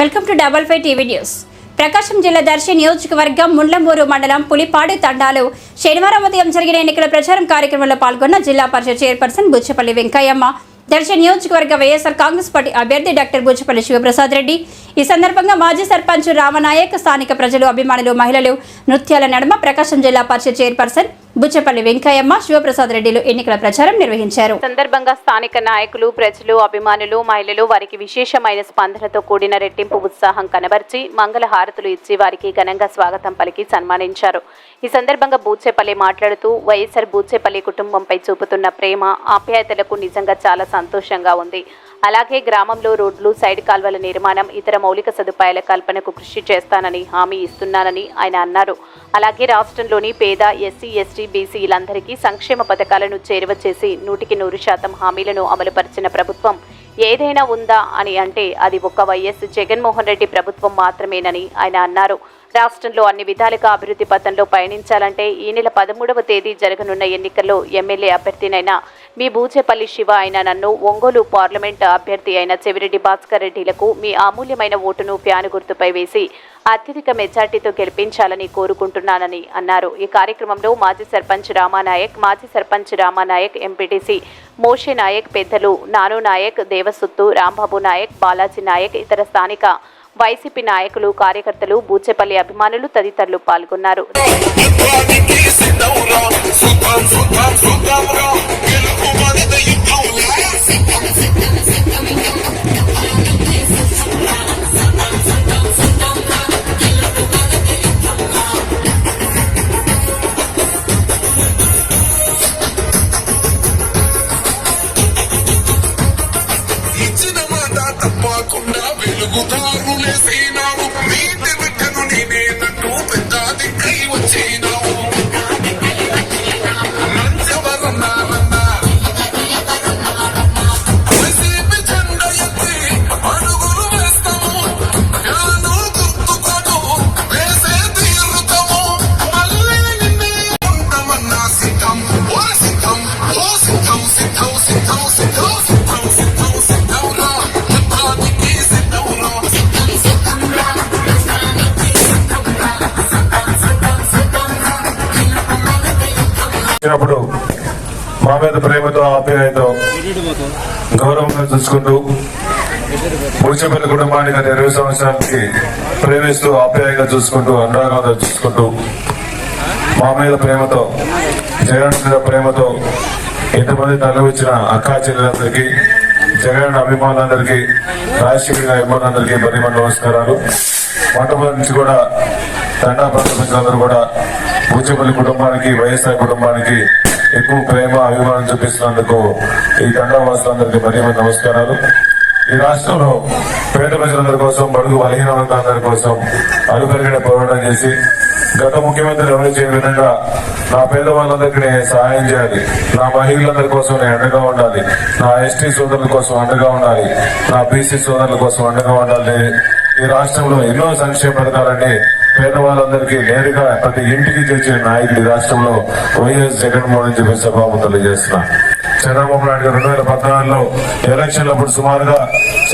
Welcome to double five TV news. Prakasam జిల్లా దర్శి నియోజకవర్గం ముండ్లమూరు మండలం పులిపాడు తండాలు శనివారం ఉదయం జరిగిన ఎన్నికల ప్రచారం కార్యక్రమంలో పాల్గొన్న జిల్లా పరిషత్ చైర్పర్సన్ బుచ్చపల్లి వెంకయ్యమ్మ దర్శి నియోజకవర్గ వైఎస్ఆర్ కాంగ్రెస్ పార్టీ అభ్యర్థి డాక్టర్ బుచ్చపల్లి శివప్రసాద్ రెడ్డి. ఈ సందర్భంగా మాజీ సర్పంచ్ రామనాయక్ స్థానిక ప్రజలు అభిమానులు మహిళలు నృత్యాల నడుమ ప్రకాశం జిల్లా పరిషత్ చైర్పర్సన్ బుచ్చపల్లి వెంకయ్యమ్మ శివప్రసాద్ రెడ్డిలు ఎన్నికల ప్రచారం నిర్వహించారు. సందర్భంగా స్థానిక నాయకులు ప్రజలు అభిమానులు మహిళలు వారికి విశేషమైన స్పందనతో కూడిన రెట్టింపు ఉత్సాహం కనబర్చి మంగళ హారతులు ఇచ్చి వారికి ఘనంగా స్వాగతం పలికి సన్మానించారు. ఈ సందర్భంగా బూచేపల్లి మాట్లాడుతూ వైఎస్ఆర్ బూచేపల్లి కుటుంబంపై చూపుతున్న ప్రేమ ఆప్యాయతలకు నిజంగా చాలా సంతోషంగా ఉంది. అలాగే గ్రామంలో రోడ్లు సైడ్ కాల్వల నిర్మాణం ఇతర మౌలిక సదుపాయాల కల్పనకు కృషి చేస్తానని హామీ ఇస్తున్నానని ఆయన అన్నారు. అలాగే రాష్ట్రంలోని పేద ఎస్సీ ఎస్టీ బీసీలందరికీ సంక్షేమ పథకాలను చేరువ చేసి నూటికి నూరు శాతం హామీలను అమలుపరిచిన ప్రభుత్వం ఏదైనా ఉందా అని అంటే అది ఒక్క వైఎస్ జగన్మోహన్ రెడ్డి ప్రభుత్వం మాత్రమేనని ఆయన అన్నారు. రాష్ట్రంలో అన్ని విధాలుగా అభివృద్ధి పథంలో పయనించాలంటే ఈ నెల పదమూడవ తేదీ జరగనున్న ఎన్నికల్లో ఎమ్మెల్యే అభ్యర్థినైన మీ బూచేపల్లి శివ అయిన నన్ను ఒంగోలు పార్లమెంట్ అభ్యర్థి అయిన చెవిరెడ్డి భాస్కర్ రెడ్డిలకు మీ అమూల్యమైన ఓటును ఫ్యాను గుర్తుపై వేసి అత్యధిక మెజార్టీతో గెలిపించాలని కోరుకుంటున్నానని అన్నారు. ఈ కార్యక్రమంలో మాజీ సర్పంచ్ రామానాయక్ మాజీ సర్పంచ్ రామానాయక్ ఎంపీటీసీ మోషే నాయక్ పెద్దలు నాను నాయక్ దేవసుత్తు రాంబాబు నాయక్ బాలాజీ నాయక్ ఇతర స్థానిక వైసీపీ నాయకులు కార్యకర్తలు బూచేపల్లి అభిమానులు తదితరులు పాల్గొన్నారు Algo darle sin వచ్చినప్పుడు మా మీద ప్రేమతో ఆప్యాయతో గౌరవంగా చూసుకుంటూ పూచపల్లి కుటుంబానికి గత ఇరవై సంవత్సరాలకి ప్రేమిస్తూ ఆప్యాయంగా చూసుకుంటూ అనురాగంగా చూసుకుంటూ మా మీద ప్రేమతో జగన్ మీద ప్రేమతో ఎంతమంది తరలి వచ్చిన అక్కా చెల్లెలందరికీ జగన్ అభిమానులందరికీ రాజశేఖర్ అభిమానులందరికీ మరి మన నమస్కారాలు. మొట్టమొదటి నుంచి కూడా తండా ప్రాంత ప్రజలందరూ కూడా పూచపల్లి కుటుంబానికి వైఎస్ఆర్ కుటుంబానికి ఎక్కువ ప్రేమ అభిమానం చూపిస్తున్నందుకు ఈ తండా వాసులందరికీ మరీ నమస్కారాలు. ఈ రాష్ట్రంలో పేద ప్రజలందరి కోసం బడుగు బలహీన వర్గాలందరి కోసం అలుపెరిగిన పోరాటం చేసి గత ముఖ్యమంత్రి ఎవరు చేయని విధంగా నా పేదవాళ్ళందరికీ నేను సహాయం చేయాలి. నా మహిళలందరి కోసం నేను అండగా ఉండాలి. నా ఎస్టీ సోదరుల కోసం అండగా ఉండాలి. నా బీసీ సోదరుల కోసం అండగా ఉండాలి. ఈ రాష్ట్రంలో ఎన్నో సంక్షేమ పథకాలన్నీ పేదవాళ్ళందరికీ నేరుగా ప్రతి ఇంటికి చేసే నాయకుడు ఈ రాష్ట్రంలో వైఎస్ జగన్మోహన్ చెప్పి సభాము తెలియజేస్తున్నా. చంద్రబాబు నాయుడు గారు రెండు వేల పద్నాలుగులో ఎలక్షన్లప్పుడు సుమారుగా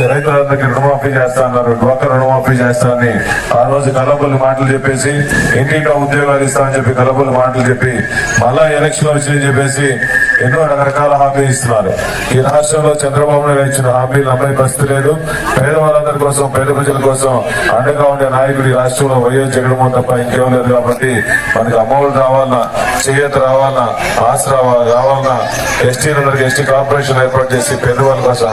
రైతులందరికీ రుణమాఫీ చేస్తా అన్నారు డ్వాక్రా రుణమాఫీ చేస్తానని ఆ రోజు కలబుల్లి మాటలు చెప్పేసి ఇంటింటా ఉద్యోగాలు ఇస్తామని చెప్పి కలబుల్లి మాటలు చెప్పి మళ్ళా ఎలక్షన్ వచ్చిందని చెప్పేసి ఎన్నో రకరకాల హామీలు ఇస్తున్నారు. ఈ రాష్ట్రంలో చంద్రబాబు నాయుడు ఇచ్చిన హామీలు అమలు పరిస్థితి లేదు. పేదవాళ్ళందరి కోసం పేద ప్రజల కోసం అండగా ఉండే నాయకుడు ఈ రాష్ట్రంలో వైఎస్ జగన్మోహన్ తప్ప ఇంకేం లేదు కాబట్టి మనకి అమ్మఒడి రావాలన్నా చేయూత రావాలన్నా ఆసరా రావాలన్నా ఎస్టీ ఎస్టీ కార్పొరేషన్ ఏర్పాటు చేసి పేదవాళ్ళ కోసం